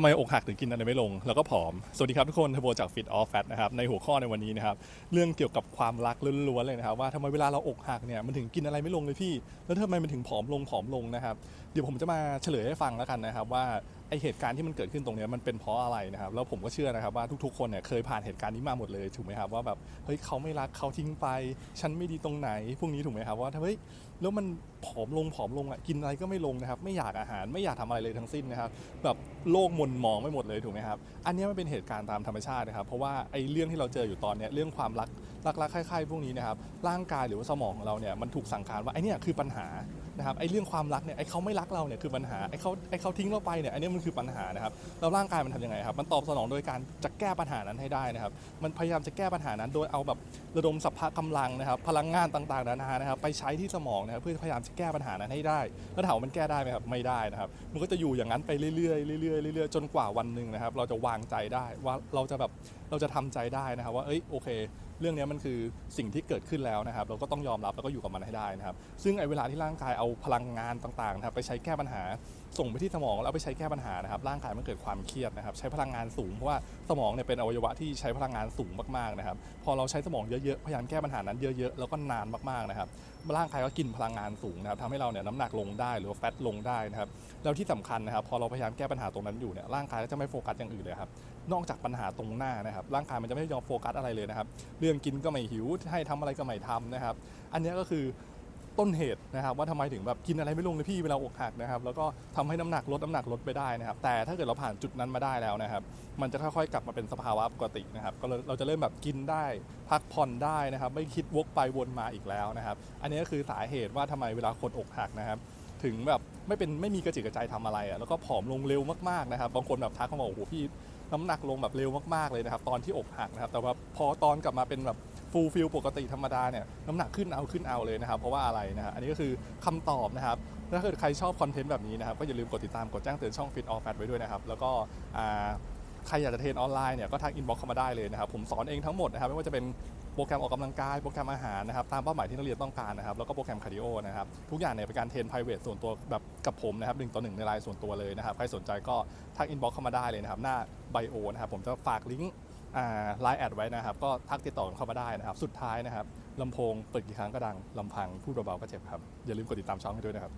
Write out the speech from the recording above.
ทำไมอกหักถึงกินอะไรไม่ลง แล้วก็ผอม สวัสดีครับทุกคนทโบจาก Fit Off Fat นะครับ ในหัวข้อในวันนี้นะครับ เรื่องเกี่ยวกับความรักล้วนๆเลยนะครับ ว่าทำไมเวลาเราอกหักเนี่ยมันถึงกินอะไรไม่ลงเลยพี่ แล้วทำไมมันถึงผอมลงผอมลงนะครับ เดี๋ยวผมจะมาเฉลยให้ฟังแล้วกันนะครับว่า ไอเหตุการณ์ที่มันเกิดขึ้นตรงเนี้ยมันเป็นเพราะอะไรนะครับแล้วผมก็เชื่อนะครับว่าทุกๆคนเนี่ยเคยผ่านเหตุการณ์นี้มาหมดเลยถูกไหมครับว่าแบบเฮ้ยเขาไม่รักเขาทิ้งไป ฉันไม่ดีตรงไหนพวกนี้ถูกไหมครับว่าเฮ้ยแล้วมันผอมลงผอมลงอะกินอะไรก็ไม่ลงนะครับไม่อยากอาหารไม่อยากทำอะไรเลยทั้งสิ้นนะครับแบบโลกมนมองไม่หมดเลยถูกไหมครับอันนี้ยมันเป็นเหตุการณ์ตามธรรมชาตินะครับเพราะว่าไอเรื่องที่เราเจออยู่ตอนเนี้ยเรื่องความรักรักรักใคร่ๆพวกนี้นะครับร่างกายหรือว่าสมองของเราเนี่ยมันถูกสั่งการว่าไอ้เนี่ยคือปัญหานะครับไอ้เรื่องความรักเนี่ยไอ้เขาไม่รักเราเนี่ยคือปัญหาไอ้เขาไอ้เขาทิ้งเราไปเนี่ยอันนี้มันคือปัญหานะครับแล้วร่างกายมันทำยังไงครับมันตอบสนองโดยการจะแก้ปัญหานั้นให้ได้นะครับมันพยายามจะแก้ปัญหานั้น โดยเอาแบบระดมสัพพะกำลังนะครับพลังงานต่างๆนานานะครับไปใช้ที่สมองนะครับเพื่อพยายามจะแก้ปัญหานั้นให้ได้ แล้วถามว่ามันแก้ได้ไหมครับไม่ได้นะครับมันก็จะอยู่อย่างนั้นไปเรื่อยๆเรื่อยๆเรื่อยๆจนกว่าวันหนึ่งนะครับเราจะวางใจได้ว่าเราจะแบบเราจะทำใจได้นะครับว่าเอ้ยโอเค เรื่องนี้มันคือสิ่งที่เกิดขึ้นแล้วนะครับ เราก็ต้องยอมรับแล้วก็อยู่กับมันให้ได้นะครับ ซึ่งไอ้เวลาที่ร่างกายเอาพลังงานต่างๆนะครับไปใช้แก้ปัญหาส่งไปที่สมองแล้วไปใช้แก้ปัญหานะครับร่างกายมันเกิดความเครียดนะครับใช้พลังงานสูงเพราะว่าสมองเนี่ยเป็นอวัยวะที่ใช้พลังงานสูงมากๆนะครับพอเราใช้สมองเยอะๆพยายามแก้ปัญหานั้นเยอะๆแล้วก็นานมากๆนะครับร่างกายก็กินพลังงานสูงนะครับทำให้เราเนี่ยน้ำหนักลงได้หรือว่าแฟตลงได้นะครับแล้วที่สำคัญนะครับพอเราพยายามแก้ปัญหาตรงนั้นอยู่เนี่ยร่างกายก็จะไม่โฟกัสอย่างอื่นเลยครับนอกจากปัญหาตรงหน้านะครับร่างกายมันจะไม่ยอมโฟกัสอะไรเลยนะครับเรื่องกินก็ไม่หิวให้ทำอะไรก็ไม่ทำนะครับอันนี้ก็คือ ต้นเหตุนะครับว่าทำไมถึงแบบกินอะไรไม่ลงเลยพี่เวลาอกหักนะครับแล้วก็ทำให้น้ำหนักลดน้ำหนักลดไปได้นะครับแต่ถ้าเกิดเราผ่านจุดนั้นมาได้แล้วนะครับมันจะค่อยๆ กลับมาเป็นสภาวะปกตินะครับก็เลยเราจะเริ่มแบบกินได้พักผ่อนได้นะครับไม่คิดวกไปวนมาอีกแล้วนะครับอันนี้ก็คือสาเหตุว่าทำไมเวลาคนอกหักนะครับถึงแบบไม่เป็นไม่มีกระจิกกระใจทำอะไรอะแล้วก็ผอมลงเร็วมากๆนะครับบางคนแบบทักเขาบอกโอ้โหพี่น้ำหนักลงแบบเร็วมากๆเลยนะครับตอนที่อกหักนะครับแต่ว่าพอตอนกลับมาเป็นแบบ ฟูลฟิลปกติธรรมดาเนี่ยน้ำหนักขึ้นเอาขึ้นเอาเลยนะครับเพราะว่าอะไรนะฮะอันนี้ก็คือคำตอบนะครับถ้าเกิดใครชอบคอนเทนต์แบบนี้นะครับก็อย่าลืมกดติดตามกดแจ้งเตือนช่อง Fit All Fat ไว้ด้วยนะครับแล้วก็ใครอยากจะเทรนออนไลน์เนี่ยก็ทักอินบ็อกซ์เข้ามาได้เลยนะครับผมสอนเองทั้งหมดนะครับไม่ว่าจะเป็นโปรแกรมออกกำลังกายโปรแกรมอาหารนะครับตามเป้าหมายที่นักเรียนต้องการนะครับแล้วก็โปรแกรมคาร์ดิโอนะครับทุกอย่างเนี่ยเป็นการเทรน private ส่วนตัวแบบกับผมนะครับหนึ่งต่อหนึ่งในไลน์ส่วนตัวเลยนะครับใครสนใจก็ทักอินบ็อกซ์เข้ามาได้เลยนะครับหน้าไบโอนะครับผมจะฝากลิงก์ ไลน์แอดไว้นะครับ ก็ทักติดต่อเข้ามาได้นะครับ สุดท้ายนะครับลำโพงเปิดกี่ครั้งก็ดังลำพังพูดเบาๆก็เจ็บครับ อย่าลืมกดติดตามช่องให้ด้วยนะครับ